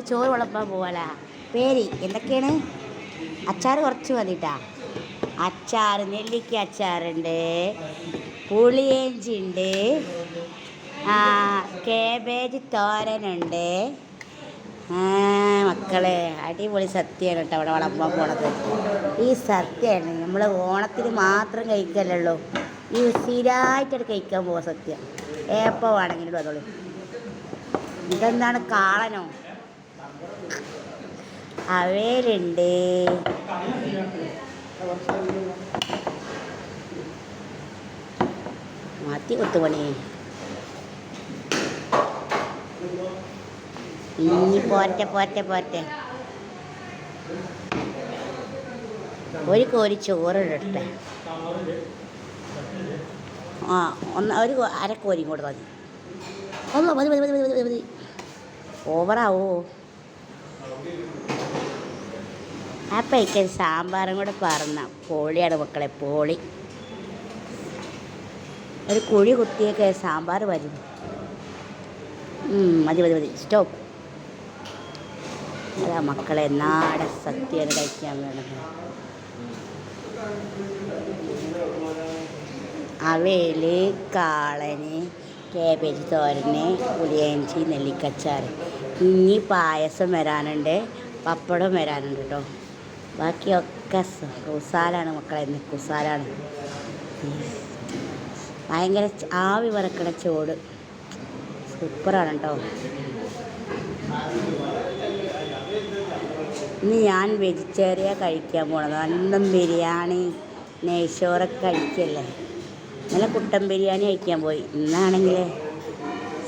നമ്മൾ ചോറ് വിളമ്പാൻ പോവാലാ. പേരി എന്തൊക്കെയാണ്? അച്ചാർ കുറച്ച് മതിട്ടാ. അച്ചാർ നെല്ലിക്ക അച്ചാറുണ്ട്. പുളിയേഞ്ചി ഉണ്ട് ആ കേബേജ് തോരനുണ്ട്. മക്കളെ അടിപൊളി സത്യമാണ് കേട്ടോ അവിടെ വളമ്പാൻ പോണത്. ഈ സത്യമാണ് നമ്മൾ ഓണത്തിന് മാത്രം കഴിക്കല്ലോ ഈ സ്ഥിരമായിട്ടത് കഴിക്കാൻ പോവാ സത്യം എപ്പോൾ വേണമെങ്കിലും അതോളൂ ഇതെന്താണ് കാളനോ? അവയിലുണ്ട് മാറ്റി കൊത്തുപണി. ഇനി പോറ്റെ പോറ്റെ പോറ്റെ ഒരു കോരി ചോറ് ഇടട്ടെ ആ ഒന്ന് ഒരു അരക്കോരി കൂടെ മതി ഒന്ന് മതി മതി മതി മതി മതി ഓവറാവോ അപ്പം പൈക്കൻ സാമ്പാറും കൂടെ പറഞ്ഞ പോളിയാണ് മക്കളെ പോളി. ഒരു കുഴി കുത്തിയൊക്കെ സാമ്പാർ വരും. മതി മതി മതി. സ്റ്റോപ്പ്. അതാ മക്കളെ നാടൻ സത്യം കഴിക്കാൻ വേണം അവയിൽ കാളന് കേബേജ് തോരന് പുളിയഞ്ചി നെല്ലിക്കച്ചാർ ഇനി പായസം വരാനുണ്ട്. പപ്പടം വരാനുണ്ട് കേട്ടോ ബാക്കിയൊക്കെ കുസാലാണ് മക്കളെ ഇന്ന് കുസാലാണ്. ഭയങ്കര ആവി വറക്കണ ചോട് സൂപ്പറാണ് കേട്ടോ ഇന്ന് ഞാൻ വെജിറ്റേറിയ കഴിക്കാൻ പോണത്. നല്ല ബിരിയാണി നെയ്ച്ചോറൊക്കെ കഴിക്കല്ലേ. ഇന്നലെ കുട്ടൻ ബിരിയാണി കഴിക്കാൻ പോയി. ഇന്നാണെങ്കിൽ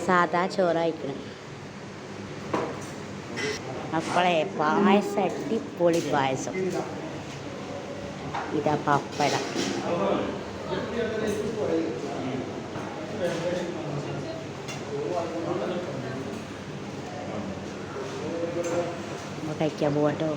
സാദാ ചോറ് കഴിക്കണം. മക്കളെ പായസം അടിപൊളി പായസം. ഇതാ പപ്പട. കഴിക്കാൻ പോകട്ടോ